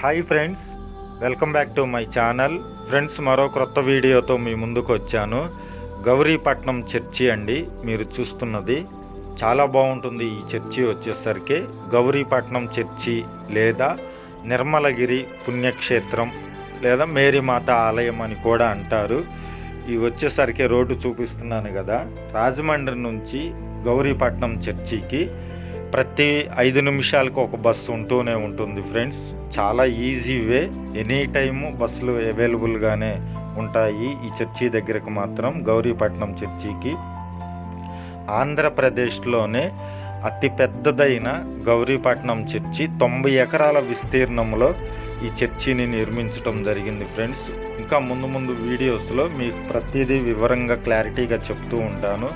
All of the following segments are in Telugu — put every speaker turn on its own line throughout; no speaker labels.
Hi friends welcome back to my channel friends మరో క్రొత్త వీడియోతో మీ ముందుకు వచ్చాను. గౌరీపట్నం చర్చి అండి మీరు చూస్తున్నది. చాలా బాగుంటుంది ఈ చర్చి వచ్చేసరికి. గౌరీపట్నం చర్చి లేదా నిర్మలగిరి పుణ్యక్షేత్రం లేదా మేరీమాత ఆలయం అని కూడా అంటారు. ఇవి వచ్చేసరికి రోడ్డు చూపిస్తున్నాను కదా. రాజమండ్రి నుంచి గౌరీపట్నం చర్చికి ప్రతి ఐదు నిమిషాలకు ఒక బస్సు ఉంటూనే ఉంటుంది ఫ్రెండ్స్. చాలా ఈజీ వే. ఎనీ టైము బస్సులు అవైలబుల్గానే ఉంటాయి ఈ చర్చి దగ్గరకు మాత్రం గౌరీపట్నం చర్చికి. ఆంధ్రప్రదేశ్లోనే అతి పెద్దదైన గౌరీపట్నం చర్చి తొంభై ఎకరాల విస్తీర్ణంలో ఈ చర్చిని నిర్మించడం జరిగింది ఫ్రెండ్స్. ఇంకా ముందు ముందు వీడియోస్లో మీకు ప్రతిదీ వివరంగా క్లారిటీగా చెప్తూ ఉంటాను.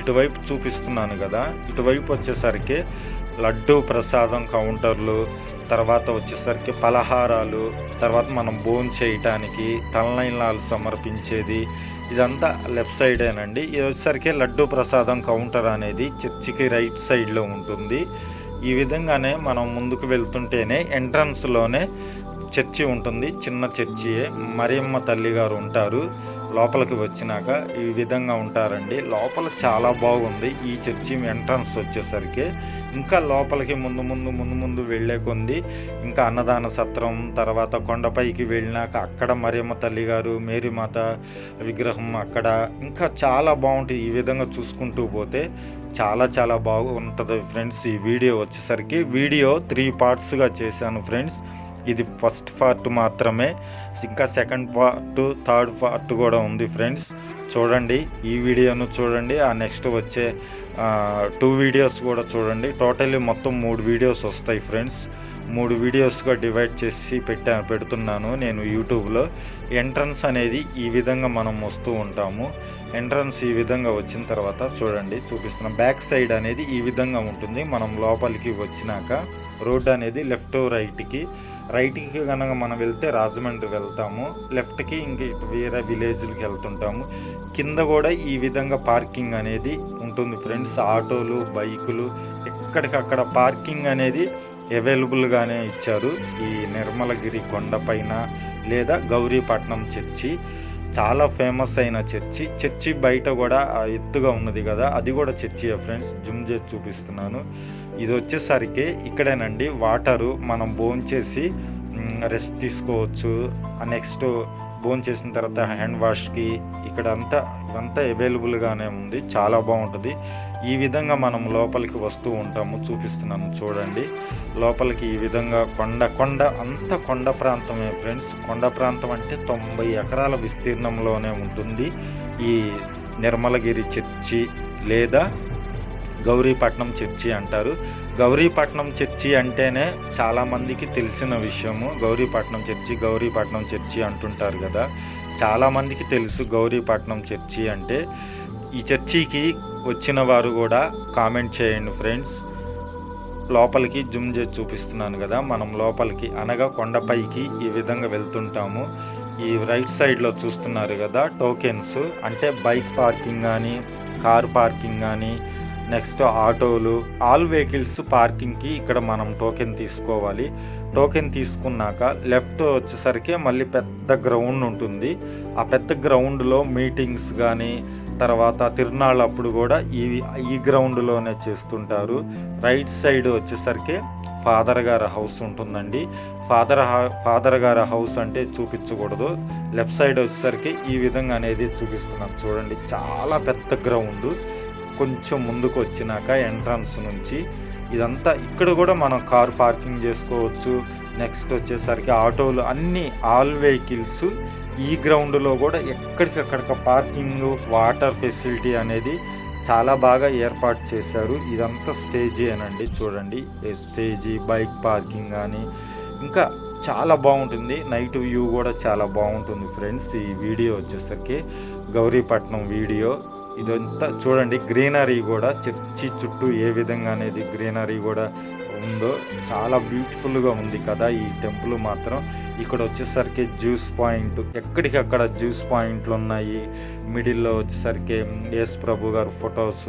ఇటువైపు చూపిస్తున్నాను కదా ఇటువైపు వచ్చేసరికి లడ్డు ప్రసాదం కౌంటర్లు తర్వాత వచ్చేసరికి పలహారాలు తర్వాత మనం బోన్ చేయటానికి తలనైలాలు సమర్పించేది ఇదంతా లెఫ్ట్ సైడేనండి. ఇది వచ్చేసరికి లడ్డు ప్రసాదం కౌంటర్ అనేది చర్చికి రైట్ సైడ్లో ఉంటుంది. ఈ విధంగానే మనం ముందుకు వెళ్తుంటేనే ఎంట్రన్స్లోనే చర్చి ఉంటుంది చిన్న చర్చియే. మరియమ్మ తల్లి గారు ఉంటారు. లోపలికి వచ్చినాక ఈ విధంగా ఉంటారండి. లోపల చాలా బాగుంది. ఈ చర్చి ఎంట్రన్స్ వచ్చేసరికి ఇంకా లోపలికి ముందు ముందు ముందు ముందు వెళ్ళే కొంది ఇంకా అన్నదాన సత్రం తర్వాత కొండపైకి వెళ్ళినాక అక్కడ మరియమ్మ తల్లి గారు మేరీమాత విగ్రహం అక్కడ ఇంకా చాలా బాగుంటుంది ఈ విధంగా చూసుకుంటూ పోతే చాలా చాలా బాగుంటుంది ఫ్రెండ్స్ ఈ వీడియో వచ్చేసరికి. వీడియో త్రీ పార్ట్స్గా చేశాను ఫ్రెండ్స్. ఇది ఫస్ట్ పార్ట్ మాత్రమే. ఇంకా సెకండ్ పార్ట్ థర్డ్ పార్ట్ కూడా ఉంది ఫ్రెండ్స్. చూడండి ఈ వీడియోను చూడండి ఆ నెక్స్ట్ వచ్చే టూ వీడియోస్ కూడా చూడండి. టోటల్లీ మొత్తం మూడు వీడియోస్ వస్తాయి ఫ్రెండ్స్. మూడు వీడియోస్గా డివైడ్ చేసి పెట్టా పెడుతున్నాను నేను యూట్యూబ్లో. ఎంట్రన్స్ అనేది ఈ విధంగా మనం వస్తూ ఉంటాము. ఎంట్రన్స్ ఈ విధంగా వచ్చిన తర్వాత చూడండి చూపిస్తున్నాం బ్యాక్ సైడ్ అనేది ఈ విధంగా ఉంటుంది. మనం లోపలికి వచ్చినాక రోడ్ అనేది లెఫ్ట్ రైట్కి రైట్కి కనుక మనం వెళ్తే రాజమండ్రి వెళ్తాము లెఫ్ట్కి ఇంక వేరే విలేజ్లకి వెళ్తుంటాము. కింద కూడా ఈ విధంగా పార్కింగ్ అనేది ఉంటుంది ఫ్రెండ్స్. ఆటోలు బైకులు ఎక్కడికక్కడ పార్కింగ్ అనేది అవైలబుల్గానే ఇచ్చారు. ఈ నిర్మలగిరి కొండపైన లేదా గౌరీపట్నం చర్చి చాలా ఫేమస్ అయిన చర్చి. చర్చి బయట కూడా ఎత్తుగా ఉన్నది కదా అది కూడా చర్చి ఫ్రెండ్స్. జుమ్ చేసి చూపిస్తున్నాను. ఇది వచ్చేసరికి ఇక్కడేనండి వాటరు మనం భోంచేసి రెస్ట్ తీసుకోవచ్చు. నెక్స్ట్ భోన్ చేసిన తర్వాత హ్యాండ్ వాష్కి ఇక్కడ అంతా ఇవంతా అవైలబుల్గానే ఉంది. చాలా బాగుంటుంది. ఈ విధంగా మనం లోపలికి వస్తూ ఉంటాము. చూపిస్తున్నాను చూడండి. లోపలికి ఈ విధంగా కొండ కొండ అంత కొండ ప్రాంతమే ఫ్రెండ్స్. కొండ ప్రాంతం అంటే తొంభై ఎకరాల విస్తీర్ణంలోనే ఉంటుంది. ఈ నిర్మలగిరి చర్చి లేదా గౌరీపట్నం చర్చి అంటారు. గౌరీపట్నం చర్చి అంటేనే చాలామందికి తెలిసిన విషయము. గౌరీపట్నం చర్చి గౌరీపట్నం చర్చి అంటుంటారు కదా. చాలామందికి తెలుసు గౌరీపట్నం చర్చి అంటే. ఈ చర్చికి వచ్చిన వారు కూడా కామెంట్ చేయండి ఫ్రెండ్స్. లోపలికి జుమ్ చేసి చూపిస్తున్నాను కదా. మనం లోపలికి అనగా కొండపైకి ఈ విధంగా వెళ్తుంటాము. ఈ రైట్ సైడ్లో చూస్తున్నారు కదా టోకెన్స్. అంటే బైక్ పార్కింగ్ కానీ కార్ పార్కింగ్ కానీ నెక్స్ట్ ఆటోలు. ఆల్ వెహికల్స్ పార్కింగ్కి ఇక్కడ మనం టోకెన్ తీసుకోవాలి. టోకెన్ తీసుకున్నాక లెఫ్ట్ వచ్చేసరికి మళ్ళీ పెద్ద గ్రౌండ్ ఉంటుంది. ఆ పెద్ద గ్రౌండ్లో మీటింగ్స్ కానీ తర్వాత తిరునాళ్ళ అప్పుడు కూడా ఈ ఈ గ్రౌండ్లోనే చేస్తుంటారు. రైట్ సైడ్ వచ్చేసరికి ఫాదర్ గారి హౌస్ ఉంటుందండి. ఫాదర్ ఫాదర్ గారి హౌస్ అంటే చూపించకూడదు. లెఫ్ట్ సైడ్ వచ్చేసరికి ఈ విధంగా అనేది చూపిస్తున్నాం. చూడండి చాలా పెద్ద గ్రౌండ్ కొంచెం ముందుకు వచ్చినాక ఎంట్రన్స్ నుంచి ఇదంతా ఇక్కడ కూడా మనం కార్ పార్కింగ్ చేసుకోవచ్చు. నెక్స్ట్ వచ్చేసరికి ఆటోలు అన్ని ఆల్ వెహికల్స్ ఈ గ్రౌండ్లో కూడా ఎక్కడికక్కడ పార్కింగ్ వాటర్ ఫెసిలిటీ అనేది చాలా బాగా ఏర్పాటు చేశారు. ఇదంతా స్టేజీ అనండి చూడండి. స్టేజీ బైక్ పార్కింగ్ కానీ ఇంకా చాలా బాగుంటుంది. నైట్ వ్యూ కూడా చాలా బాగుంటుంది ఫ్రెండ్స్. ఈ వీడియో వచ్చేసరికి గౌరీపట్నం వీడియో. ఇదంతా చూడండి గ్రీనరీ కూడా చర్చి చుట్టూ ఏ విధంగా అనేది గ్రీనరీ కూడా ఉందో చాలా బ్యూటిఫుల్గా ఉంది కదా ఈ టెంపుల్ మాత్రం. ఇక్కడ వచ్చేసరికి జ్యూస్ పాయింట్ ఎక్కడికక్కడ జ్యూస్ పాయింట్లు ఉన్నాయి. మిడిల్లో వచ్చేసరికి యేసు ప్రభు గారు ఫొటోస్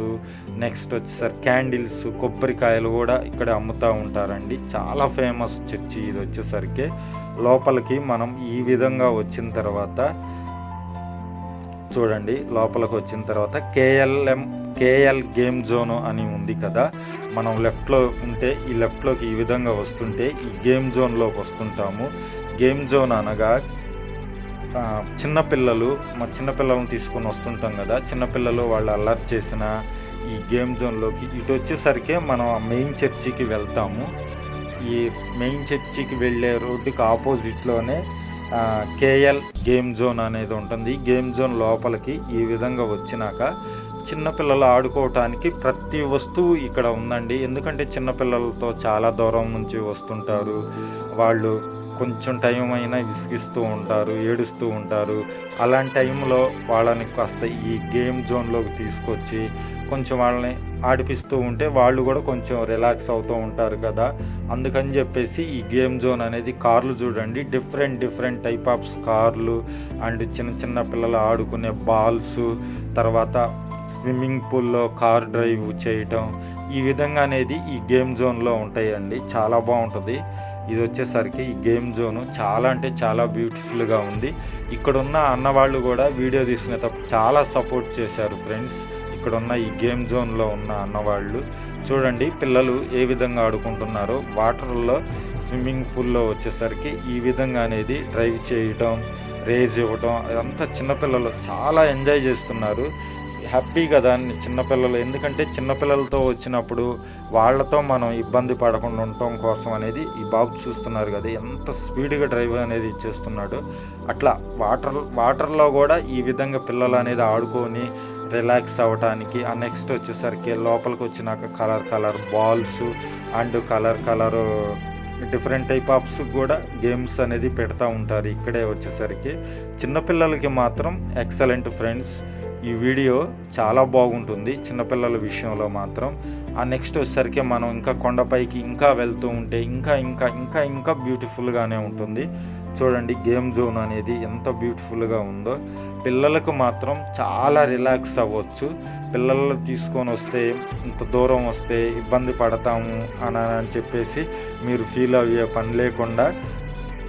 నెక్స్ట్ వచ్చేసరికి క్యాండిల్స్ కొబ్బరికాయలు కూడా ఇక్కడ అమ్ముతూ ఉంటారండి. చాలా ఫేమస్ చర్చి ఇది వచ్చేసరికి. లోపలికి మనం ఈ విధంగా వచ్చిన తర్వాత చూడండి లోపలికి వచ్చిన తర్వాత కేఎల్ఎం కేఎల్ గేమ్ జోన్ అని ఉంది కదా. మనం లెఫ్ట్లో ఉంటే ఈ లెఫ్ట్లోకి ఈ విధంగా వస్తుంటే ఈ గేమ్ జోన్లోకి వస్తుంటాము. గేమ్ జోన్ అనగా చిన్నపిల్లలు మా చిన్నపిల్లలను తీసుకొని వస్తుంటాం కదా. చిన్నపిల్లలు వాళ్ళు అల్లరి చేసిన ఈ గేమ్ జోన్లోకి ఇటు వచ్చేసరికి మనం ఆ మెయిన్ చర్చికి వెళ్తాము. ఈ మెయిన్ చర్చికి వెళ్ళే రోడ్డుకి ఆపోజిట్లోనే కేఎల్ గేమ్ జోన్ అనేది ఉంటుంది. ఈ గేమ్ జోన్ లోపలికి ఈ విధంగా వచ్చినాక చిన్నపిల్లలు ఆడుకోవటానికి ప్రతి వస్తువు ఇక్కడ ఉందండి. ఎందుకంటే చిన్నపిల్లలతో చాలా దూరం నుంచి వస్తుంటారు. వాళ్ళు కొంచెం టైం అయినా విసిగిస్తూ ఉంటారు ఏడుస్తూ ఉంటారు. అలాంటి టైంలో వాళ్ళని కాస్త ఈ గేమ్ జోన్లోకి తీసుకొచ్చి కొంచెం వాళ్ళని ఆడిపిస్తూ ఉంటే వాళ్ళు కూడా కొంచెం రిలాక్స్ అవుతూ ఉంటారు కదా. అందుకని చెప్పేసి ఈ గేమ్ జోన్ అనేది కార్లు చూడండి. డిఫరెంట్ డిఫరెంట్ టైప్ ఆఫ్ కార్లు అండ్ చిన్న చిన్న పిల్లలు ఆడుకునే బాల్స్ తర్వాత స్విమ్మింగ్ పూల్లో కార్ డ్రైవ్ చేయటం ఈ విధంగా అనేది ఈ గేమ్ జోన్లో ఉంటాయండి. చాలా బాగుంటుంది. ఇది వచ్చేసరికి ఈ గేమ్ జోన్ చాలా అంటే చాలా బ్యూటిఫుల్గా ఉంది. ఇక్కడున్న అన్నవాళ్ళు కూడా వీడియో తీసుకునేటప్పుడు చాలా సపోర్ట్ చేశారు ఫ్రెండ్స్. ఇక్కడున్న ఈ గేమ్ జోన్లో ఉన్న అన్నవాళ్ళు చూడండి పిల్లలు ఏ విధంగా ఆడుకుంటున్నారో వాటర్లో స్విమ్మింగ్ పూల్లో వచ్చేసరికి ఈ విధంగా అనేది డ్రైవ్ చేయటం రేజ్ ఇవ్వటం అదంతా చిన్నపిల్లలు చాలా ఎంజాయ్ చేస్తున్నారు. హ్యాపీ కదా చిన్నపిల్లలు ఎందుకంటే చిన్నపిల్లలతో వచ్చినప్పుడు వాళ్ళతో మనం ఇబ్బంది పడకుండా ఉండటం కోసం అనేది ఈ బాబు చూస్తున్నారు కదా ఎంత స్పీడ్గా డ్రైవ్ అనేది చేస్తున్నాడు. అట్లా వాటర్ వాటర్లో కూడా ఈ విధంగా పిల్లలు అనేది ఆడుకొని రిలాక్స్ అవ్వటానికి ఆ నెక్స్ట్ వచ్చేసరికి లోపలికి వచ్చినాక colour colour balls and colour colour different type offs కూడా గేమ్స్ అనేది పెడతా ఉంటారు. ఇక్కడే వచ్చేసరికి చిన్నపిల్లలకి మాత్రం ఎక్సలెంట్ ఫ్రెండ్స్ ఈ వీడియో చాలా బాగుంటుంది. చిన్నపిల్లల విషయంలో మాత్రం ఆ నెక్స్ట్ వచ్చేసరికి మనం ఇంకా కొండపైకి ఇంకా వెళ్తూ ఉంటే ఇంకా ఇంకా ఇంకా ఇంకా బ్యూటిఫుల్గానే ఉంటుంది. చూడండి గేమ్ జోన్ అనేది ఎంత బ్యూటిఫుల్గా ఉందో. పిల్లలకు మాత్రం చాలా రిలాక్స్ అవ్వచ్చు. పిల్లలు తీసుకొని వస్తే ఇంత దూరం వస్తే ఇబ్బంది పడతాము అని అని చెప్పేసి మీరు ఫీల్ అయ్యే పని లేకుండా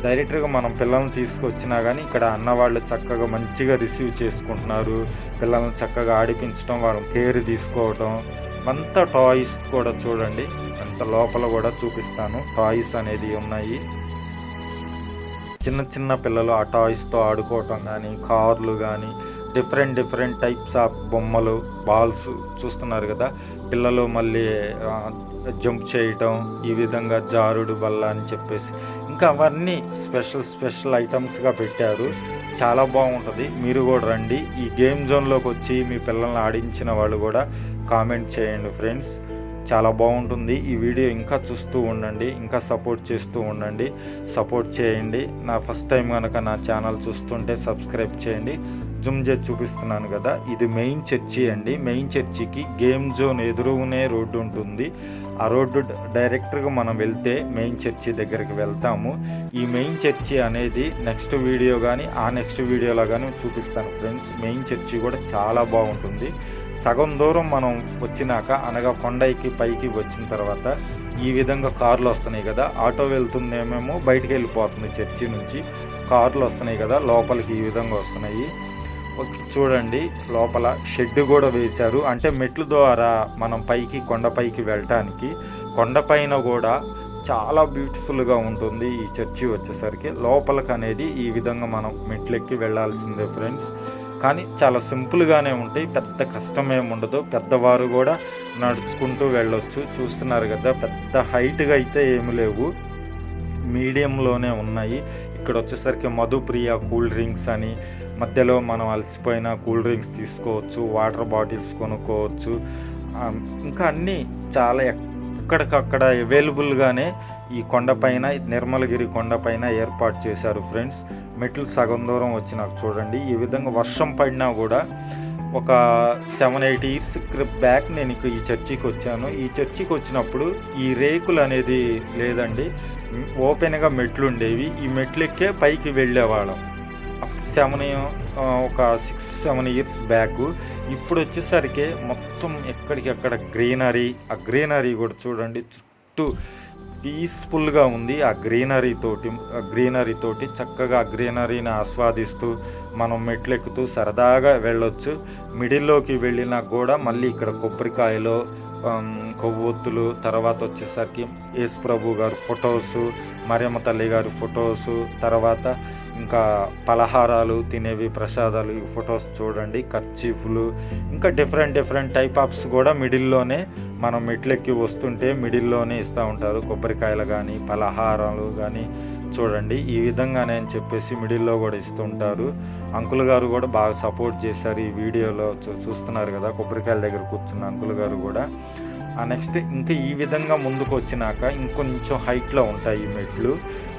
డైరెక్ట్గా మనం పిల్లల్ని తీసుకొచ్చినా కానీ ఇక్కడ అన్నవాళ్ళు చక్కగా మంచిగా రిసీవ్ చేసుకుంటున్నారు. పిల్లల్ని చక్కగా ఆడిపించడం వాళ్ళని కేర్ తీసుకోవటం. అంతా టాయ్స్ కూడా చూడండి. అంత లోపల కూడా చూపిస్తాను. టాయ్స్ అనేది ఉన్నాయి. చిన్న చిన్న పిల్లలు ఆ టాయ్స్తో ఆడుకోవటం కానీ కార్లు కానీ డిఫరెంట్ డిఫరెంట్ టైప్స్ ఆఫ్ బొమ్మలు బాల్స్ చూస్తున్నారు కదా. పిల్లలు మళ్ళీ జంప్ చేయటం ఈ విధంగా జారుడు బల్ల అని చెప్పేసి. ఇంకా అవన్నీ స్పెషల్ స్పెషల్ ఐటమ్స్గా పెట్టారు. చాలా బాగుంటుంది. మీరు కూడా రండి. ఈ గేమ్ జోన్లోకి వచ్చి మీ పిల్లల్ని ఆడించిన వాళ్ళు కూడా కామెంట్ చేయండి ఫ్రెండ్స్. చాలా బాగుంటుంది ఈ వీడియో. ఇంకా చూస్తూ ఉండండి. ఇంకా సపోర్ట్ చేస్తూ ఉండండి. సపోర్ట్ చేయండి. నా ఫస్ట్ టైం కనుక నా ఛానల్ చూస్తుంటే సబ్స్క్రైబ్ చేయండి. జుమ్ చేసి చూపిస్తున్నాను కదా. ఇది మెయిన్ చర్చి అండి. మెయిన్ చర్చికి గేమ్ జోన్ ఎదురుగానే రోడ్డు ఉంటుంది. ఆ రోడ్డు డైరెక్ట్గా మనం వెళ్తే మెయిన్ చర్చి దగ్గరికి వెళ్తాము. ఈ మెయిన్ చర్చి అనేది నెక్స్ట్ వీడియో కానీ ఆ నెక్స్ట్ వీడియోలో కానీ చూపిస్తాను ఫ్రెండ్స్. మెయిన్ చర్చి కూడా చాలా బాగుంటుంది. సగం దూరం మనం వచ్చినాక అనగా కొండకి పైకి వచ్చిన తర్వాత ఈ విధంగా కార్లు వస్తున్నాయి కదా. ఆటో వెళ్తుందేమేమో బయటికి వెళ్ళిపోతుంది చర్చి నుంచి. కార్లు వస్తున్నాయి కదా లోపలికి ఈ విధంగా వస్తున్నాయి. చూడండి లోపల షెడ్ కూడా వేశారు. అంటే మెట్లు ద్వారా మనం పైకి కొండపైకి వెళ్ళటానికి కొండపైన కూడా చాలా బ్యూటిఫుల్గా ఉంటుంది ఈ చర్చి వచ్చేసరికి. లోపలికి అనేది ఈ విధంగా మనం మెట్లెక్కి వెళ్ళాల్సిందే ఫ్రెండ్స్ కానీ చాలా సింపుల్గానే ఉంటాయి. పెద్ద కష్టం ఉండదు. పెద్దవారు కూడా నడుచుకుంటూ వెళ్ళొచ్చు. చూస్తున్నారు కదా పెద్ద హైట్గా అయితే ఏమి లేవు. మీడియంలోనే ఉన్నాయి. ఇక్కడ వచ్చేసరికి మధుప్రియ కూల్ డ్రింక్స్ అని మధ్యలో మనం అలసిపోయిన కూల్ డ్రింక్స్ తీసుకోవచ్చు వాటర్ బాటిల్స్ కొనుక్కోవచ్చు. ఇంకా అన్నీ చాలా ఎక్కడికక్కడ అవైలబుల్గానే ఈ కొండపైన నిర్మలగిరి కొండపైన ఏర్పాటు చేశారు ఫ్రెండ్స్. మెట్లు సగం దూరం వచ్చి నాకు చూడండి. ఈ విధంగా వర్షం పడినా కూడా ఒక సెవెన్ ఎయిట్ ఇయర్స్ బ్యాక్ నేను ఈ చర్చికి వచ్చాను. ఈ చర్చికి వచ్చినప్పుడు ఈ రేకులు అనేది లేదండి. ఓపెన్గా మెట్లు ఉండేవి. ఈ మెట్లు ఎక్కే పైకి వెళ్ళేవాళ్ళం. సెవెన్ ఒక సిక్స్ సెవెన్ ఇయర్స్ బ్యాక్ ఇప్పుడు వచ్చేసరికి మొత్తం ఎక్కడికి అక్కడ గ్రీనరీ ఆ గ్రీనరీ కూడా చూడండి. చుట్టూ పీస్ఫుల్గా ఉంది. ఆ గ్రీనరీ తోటి ఆ గ్రీనరీ తోటి చక్కగా ఆ గ్రీనరీని ఆస్వాదిస్తూ మనం మెట్లెక్కుతూ సరదాగా వెళ్ళొచ్చు. మిడిల్లోకి వెళ్ళినా కూడా మళ్ళీ ఇక్కడ కొబ్బరికాయలు కొవ్వొత్తులు తర్వాత వచ్చేసరికి యేసు ప్రభు గారు ఫొటోస్ మరియమ్మ తల్లి గారి ఫొటోస్ తర్వాత ఇంకా పలహారాలు తినేవి ప్రసాదాలు ఈ ఫొటోస్ చూడండి. కర్చీఫ్లు ఇంకా డిఫరెంట్ డిఫరెంట్ టైప్ ఆఫ్స్ కూడా మిడిల్లోనే మనం మెట్లెక్కి వస్తుంటే మిడిల్లోనే ఇస్తూ ఉంటారు. కొబ్బరికాయలు కానీ పలహారాలు కానీ చూడండి. ఈ విధంగానే అని చెప్పేసి మిడిల్లో కూడా ఇస్తుంటారు అంకుల్ గారు కూడా బాగా సపోర్ట్ చేశారు ఈ వీడియోలో. చూ- చూస్తున్నారు కదా కొబ్బరికాయల దగ్గర కూర్చున్న అంకుల్ గారు కూడా. ఆ నెక్స్ట్ ఇంకా ఈ విధంగా ముందుకు వచ్చినాక ఇంకొంచెం హైట్లో ఉంటాయి ఈ మెట్లు.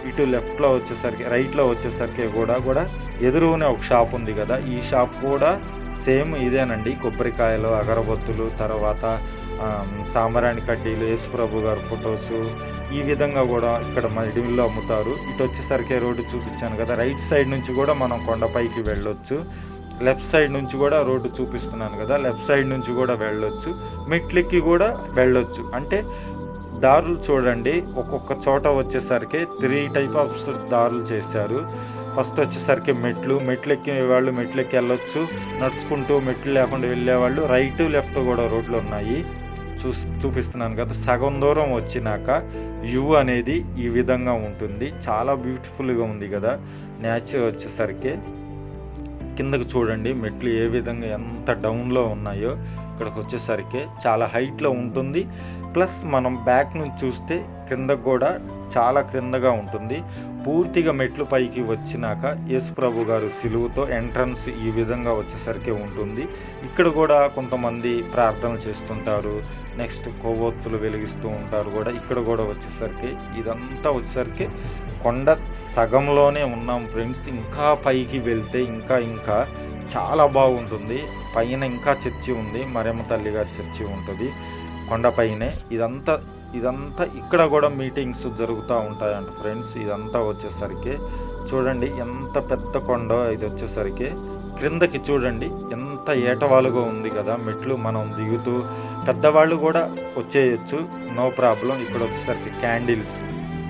ఇటు లెఫ్ట్లో వచ్చేసరికి రైట్లో వచ్చేసరికి కూడా కూడా ఎదురునే ఒక షాప్ ఉంది కదా. ఈ షాప్ కూడా సేమ్ ఇదేనండి. కొబ్బరికాయలు అగరబత్తులు తర్వాత సామరాణి కడ్డీలు యేసుప్రభు గారి ఫొటోస్ ఈ విధంగా కూడా ఇక్కడ మడిమిల్లో అమ్ముతారు. ఇటు వచ్చేసరికి రోడ్డు చూపించాను కదా రైట్ సైడ్ నుంచి కూడా మనం కొండపైకి వెళ్ళొచ్చు. లెఫ్ట్ సైడ్ నుంచి కూడా రోడ్డు చూపిస్తున్నాను కదా లెఫ్ట్ సైడ్ నుంచి కూడా వెళ్ళొచ్చు. మెట్లెక్కి కూడా వెళ్ళొచ్చు. అంటే దారులు చూడండి ఒక్కొక్క చోట వచ్చేసరికి త్రీ టైప్ ఆఫ్ దారులు చేశారు. ఫస్ట్ వచ్చేసరికి మెట్లు మెట్లు ఎక్కే వాళ్ళు మెట్లు ఎక్కి వెళ్ళొచ్చు. నడుచుకుంటూ మెట్లు లేకుండా వెళ్ళేవాళ్ళు. రైట్ లెఫ్ట్ కూడా రోడ్లు ఉన్నాయి. చూ చూపిస్తున్నాను కదా. సగం దూరం వచ్చినాక యు అనేది ఈ విధంగా ఉంటుంది. చాలా బ్యూటిఫుల్గా ఉంది కదా. నేచర్ వచ్చేసరికి. కిందకు చూడండి. మెట్లు ఏ విధంగా ఎంత డౌన్లో ఉన్నాయో ఇక్కడికి వచ్చేసరికి చాలా హైట్లో ఉంటుంది. ప్లస్ మనం బ్యాక్ నుంచి చూస్తే క్రింద కూడా చాలా క్రిందగా ఉంటుంది. పూర్తిగా మెట్లు పైకి వచ్చినాక యేసుప్రభు గారు సిలువుతో ఎంట్రన్స్ ఈ విధంగా వచ్చేసరికి ఉంటుంది. ఇక్కడ కూడా కొంతమంది ప్రార్థన చేస్తుంటారు. నెక్స్ట్ కొవ్వొత్తులు వెలిగిస్తూ ఉంటారు కూడా. ఇక్కడ కూడా వచ్చేసరికి ఇదంతా వచ్చేసరికి కొండ సగంలోనే ఉన్నాం ఫ్రెండ్స్. ఇంకా పైకి వెళ్తే ఇంకా ఇంకా చాలా బాగుంటుంది. పైన ఇంకా చర్చి ఉంది. మరేమ తల్లి గారి చర్చి ఉంటుంది. కొండపైనే ఇదంతా ఇదంతా ఇక్కడ కూడా మీటింగ్స్ జరుగుతూ ఉంటాయంట ఫ్రెండ్స్. ఇదంతా వచ్చేసరికి చూడండి ఎంత పెద్ద కొండ ఇది వచ్చేసరికి. క్రిందకి చూడండి ఎంత ఏటవాలుగా ఉంది కదా మెట్లు మనం దిగుతూ పెద్దవాళ్ళు కూడా వచ్చేయచ్చు. నో ప్రాబ్లం ఇక్కడ వచ్చేసరికి క్యాండిల్స్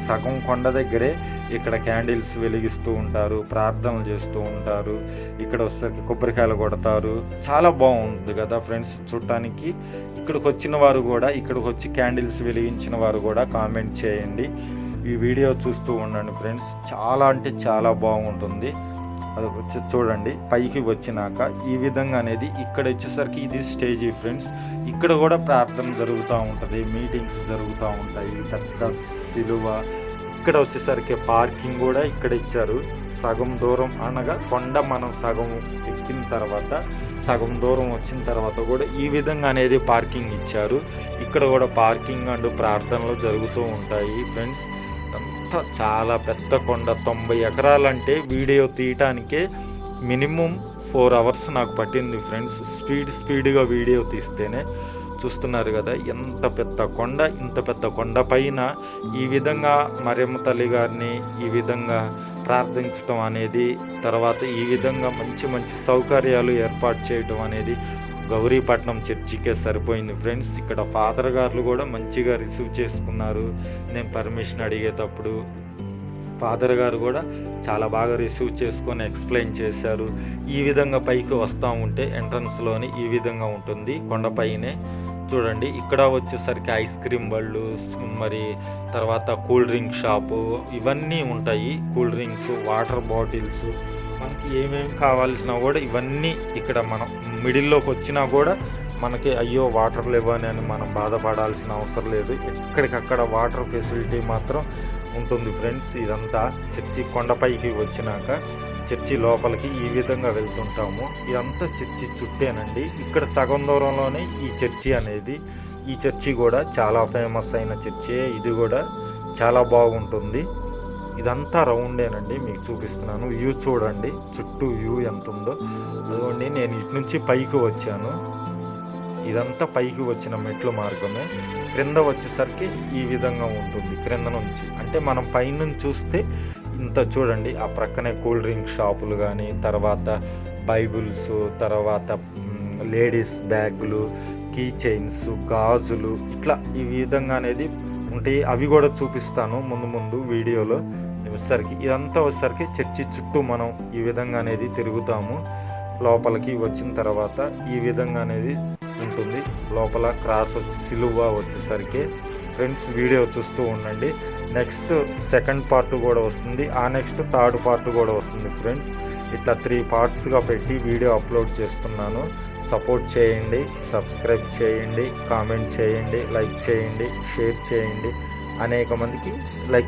సగం కొండ దగ్గరే ఇక్కడ క్యాండిల్స్ వెలిగిస్తూ ఉంటారు ప్రార్థనలు చేస్తూ ఉంటారు. ఇక్కడ వచ్చేసరికి కొబ్బరికాయలు కొడతారు. చాలా బాగుంది కదా ఫ్రెండ్స్ చూడటానికి. ఇక్కడికి వచ్చిన వారు కూడా ఇక్కడికి వచ్చి క్యాండిల్స్ వెలిగించిన వారు కూడా కామెంట్ చేయండి. ఈ వీడియో చూస్తూ ఉండండి ఫ్రెండ్స్. చాలా అంటే చాలా బాగుంటుంది. అది వచ్చి చూడండి పైకి వచ్చినాక ఈ విధంగా అనేది ఇక్కడ వచ్చేసరికి ఇది స్టేజీ ఫ్రెండ్స్. ఇక్కడ కూడా ప్రార్థన జరుగుతూ ఉంటుంది మీటింగ్స్ జరుగుతూ ఉంటాయి పెద్ద సిలువ. ఇక్కడ వచ్చేసరికి పార్కింగ్ కూడా ఇక్కడ ఇచ్చారు. సగం దూరం అనగా కొండ మనం సగం ఎక్కిన తర్వాత సగం దూరం వచ్చిన తర్వాత కూడా ఈ విధంగా అనేది పార్కింగ్ ఇచ్చారు. ఇక్కడ కూడా పార్కింగ్ అండ్ ప్రార్థనలు జరుగుతూ ఉంటాయి ఫ్రెండ్స్. చాలా పెద్ద కొండ తొంభై ఎకరాలంటే వీడియో తీయటానికే మినిమం ఫోర్ అవర్స్ నాకు పట్టింది ఫ్రెండ్స్. స్పీడ్ స్పీడ్గా వీడియో తీస్తేనే చూస్తున్నారు కదా ఎంత పెద్ద కొండ ఇంత పెద్ద కొండ పైన ఈ విధంగా మరెమ్మ తల్లి గారిని ఈ విధంగా ప్రార్థించటం అనేది తర్వాత ఈ విధంగా మంచి మంచి సౌకర్యాలు ఏర్పాటు చేయటం అనేది గౌరీపట్నం చర్చికే సరిపోయింది ఫ్రెండ్స్. ఇక్కడ ఫాదర్ గారు కూడా మంచిగా రిసీవ్ చేసుకున్నారు. నేను పర్మిషన్ అడిగేటప్పుడు ఫాదర్ గారు కూడా చాలా బాగా రిసీవ్ చేసుకొని ఎక్స్ప్లెయిన్ చేశారు. ఈ విధంగా పైకి వస్తూ ఉంటే ఎంట్రన్స్లోని ఈ విధంగా ఉంటుంది. కొండపైనే చూడండి ఇక్కడ వచ్చేసరికి ఐస్ క్రీమ్ బళ్ళు మరి తర్వాత కూల్ డ్రింక్ షాపు ఇవన్నీ ఉంటాయి. కూల్ డ్రింక్స్ వాటర్ బాటిల్స్ మనకి ఏమేమి కావాల్సినా కూడా ఇవన్నీ ఇక్కడ మనం మిడిల్లోకి వచ్చినా కూడా మనకి అయ్యో వాటర్ లేవని అని మనం బాధపడాల్సిన అవసరం లేదు. ఎక్కడికక్కడ వాటర్ ఫెసిలిటీ మాత్రం ఉంటుంది ఫ్రెండ్స్. ఇదంతా చర్చి కొండపైకి వచ్చినాక చర్చి లోపలికి ఈ విధంగా వెళ్తుంటాము. ఇదంతా చర్చి చుట్టేనండి. ఇక్కడ సగం దూరంలోనే ఈ చర్చి అనేది. ఈ చర్చి కూడా చాలా ఫేమస్ అయిన చర్చి. ఇది కూడా చాలా బాగుంటుంది. ఇదంతా రౌండేనండి మీకు చూపిస్తున్నాను. వ్యూ చూడండి చుట్టూ వ్యూ ఎంత ఉందో అదిగోండి నేను ఇటు నుంచి పైకి వచ్చాను. ఇదంతా పైకి వచ్చిన మెట్ల మార్గమే. క్రింద వచ్చేసరికి ఈ విధంగా ఉంటుంది క్రింద నుంచి. అంటే మనం పైనుంచి చూస్తే ఇంత చూడండి ఆ ప్రక్కనే కూల్ డ్రింక్ షాపులు కానీ తర్వాత బైబుల్స్ తర్వాత లేడీస్ బ్యాగులు కీ చైన్స్ గాజులు ఇట్లా ఈ విధంగా అనేది ఉంటాయి అవి కూడా చూపిస్తాను ముందు ముందు వీడియోలో. వచ్చేసరికి ఇదంతా వచ్చేసరికి చర్చి చుట్టూ మనం ఈ విధంగా అనేది తిరుగుతాము. లోపలికి వచ్చిన తర్వాత ఈ విధంగా అనేది ఉంటుంది. లోపల క్రాస్ వచ్చి సిలువ వచ్చేసరికి ఫ్రెండ్స్ వీడియో చూస్తూ ఉండండి. నెక్స్ట్ సెకండ్ పార్ట్ కూడా వస్తుంది. ఆ నెక్స్ట్ థర్డ్ పార్ట్ కూడా వస్తుంది ఫ్రెండ్స్. ఇట్లా త్రీ పార్ట్స్గా పెట్టి వీడియో అప్లోడ్ చేస్తున్నాను. సపోర్ట్ చేయండి సబ్స్క్రైబ్ చేయండి కామెంట్ చేయండి లైక్ చేయండి షేర్ చేయండి. అనేక మందికి లైక్